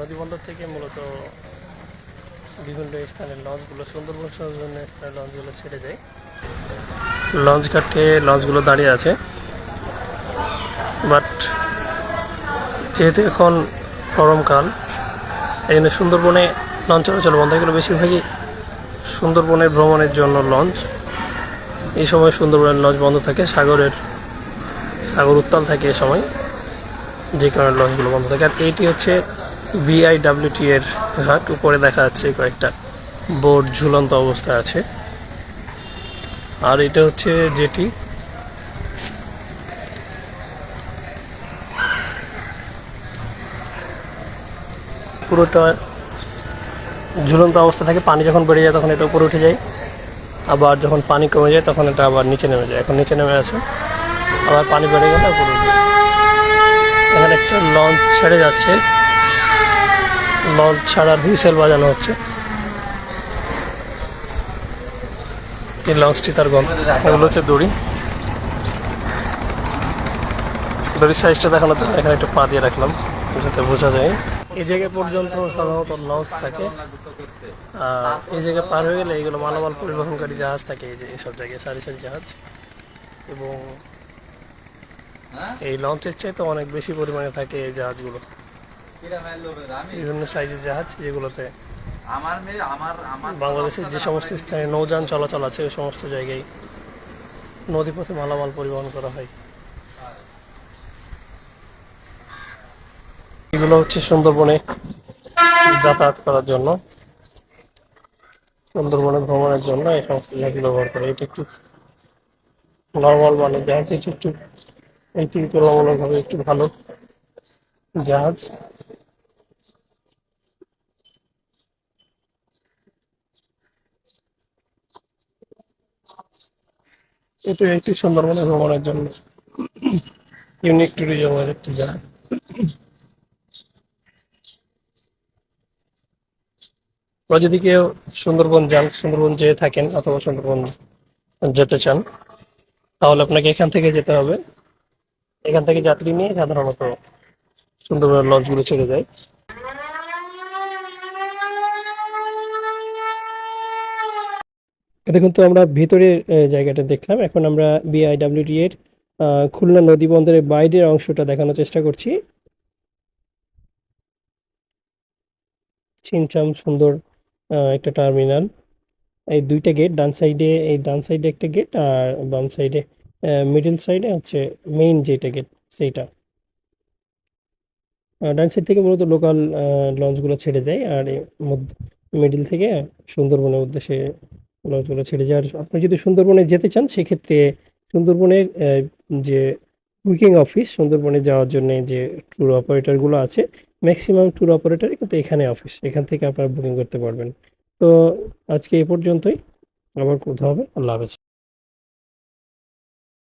নদীবন্দর থেকে মূলত বিভিন্ন স্থানের লঞ্চগুলো, সুন্দরবন বিভিন্ন স্থানের লঞ্চগুলো ছেড়ে যায়। লঞ্চ ঘাটে লঞ্চগুলো দাঁড়িয়ে আছে। বাট যেহেতু এখন গরমকাল এই জন্য সুন্দরবনে লঞ্চ চলাচল বন্ধ। এগুলো বেশিরভাগই সুন্দরবনের ভ্রমণের জন্য লঞ্চ। এই সময় সুন্দরবনের লঞ্চ বন্ধ থাকে, সাগরের, সাগর উত্তাল থাকে এ সময়, যে কারণে লঞ্চগুলো বন্ধ থাকে। আর এইটি হচ্ছে বিআইডাব্লিউটি এর ঘাট উপরে দেখা যাচ্ছে কয়েকটা বোর্ড ঝুলন্ত অবস্থায় আছে। আর এটা হচ্ছে যেটি পুরোটা ঝুলন্ত অবস্থা থাকে পানি যখন বেড়ে যায় তখন এটা উপরে উঠে যায়। আবার যখন পানি কমে যায় তখন এটা আবার নিচে নেমে যায়। এখন নিচে নেমে আছে। আবার পানি বেড়ে গেলে উপরে উঠে যায়। এখানে একটা লঞ্চ ছেড়ে যাচ্ছে। লঞ্চ ছাড়ার হুইসেল বাজানো হচ্ছে। এই লঞ্চটি তার গন্ধ। এগুলো হচ্ছে দড়ি। দড়ির সাইজটা দেখানোর জন্য এখানে একটু পা দিয়ে রাখলাম যাতে বোঝা যায়। এই জায়গা পর্যন্ত সাধারণত লঞ্চ থাকে। আর এই জায়গা পার হয়ে গেলে এইগুলো মালামাল পরিবহনকারী জাহাজ থাকে এই যে এইসব জায়গায় সারি সারি জাহাজ। এবং এই লঞ্চের চাইতে অনেক বেশি পরিমাণে থাকে এই জাহাজগুলো। বিভিন্ন সাইজের জাহাজ যেগুলোতে আমার মেয়ে আমার আমার বাংলাদেশের যে সমস্ত স্থানে নৌযান চলাচল আছে ওই সমস্ত জায়গায় নদীপথে মালামাল পরিবহন করা হয়। এগুলো হচ্ছে সুন্দরবনে যাতায়াত করার জন্য সুন্দরবনে ভ্রমণের জন্য এই সমস্ত জায়গা ব্যবহার করে এটা একটু নর্মাল মানে জাহাজ এটা একটু থেকে তুলনামূলকভাবে একটু ভালো জাহাজ। এটা একটি সুন্দরবনে ভ্রমণের জন্য ইউনিক ট্যুরিজমের একটি জায়গা। যদি কেউ সুন্দরবন যান, সুন্দরবন যেয়ে থাকেন অথবা সুন্দরবন যেতে চান, তাহলে আপনাকে এখান থেকে যেতে হবে। এখান থেকে যাত্রী নিয়ে সাধারণত সুন্দরবনের লঞ্চগুলো ছেড়ে যায়। দেখুন তো আমরা ভিতরের জায়গাটা দেখলাম। এখন আমরা বিআইডব্লিউটি এর খুলনা নদী বন্দরের বাইরের অংশটা দেখানোর চেষ্টা করছি। ছিমছাম সুন্দর একটা টার্মিনাল। এই দুইটা গেট, ডান সাইডে, এই ডান সাইডে একটা গেট আর বাম সাইডে মিডল সাইডে হচ্ছে মেইন যেটা গেট, সেইটা। ডান সাইড থেকে মূলত লোকাল লঞ্চগুলো ছেড়ে যায় আর মধ্যে, মিডিল থেকে সুন্দরবনের উদ্দেশ্যে লঞ্চগুলো ছেড়ে যাওয়ার আপনি যদি সুন্দরবনে যেতে চান, সেক্ষেত্রে সুন্দরবনের যে বুকিং অফিস সুন্দরবনে যাওয়ার জন্য যে ট্যুর অপারেটরগুলো আছে ম্যাক্সিমাম ট্যুর অপারেটারই কিন্তু এখানে অফিস এখান থেকে আপনারা বুকিং করতে পারবেন। তো আজকে এ পর্যন্তই, আবার কোথাও হবে, আল্লাহ হাফেজ।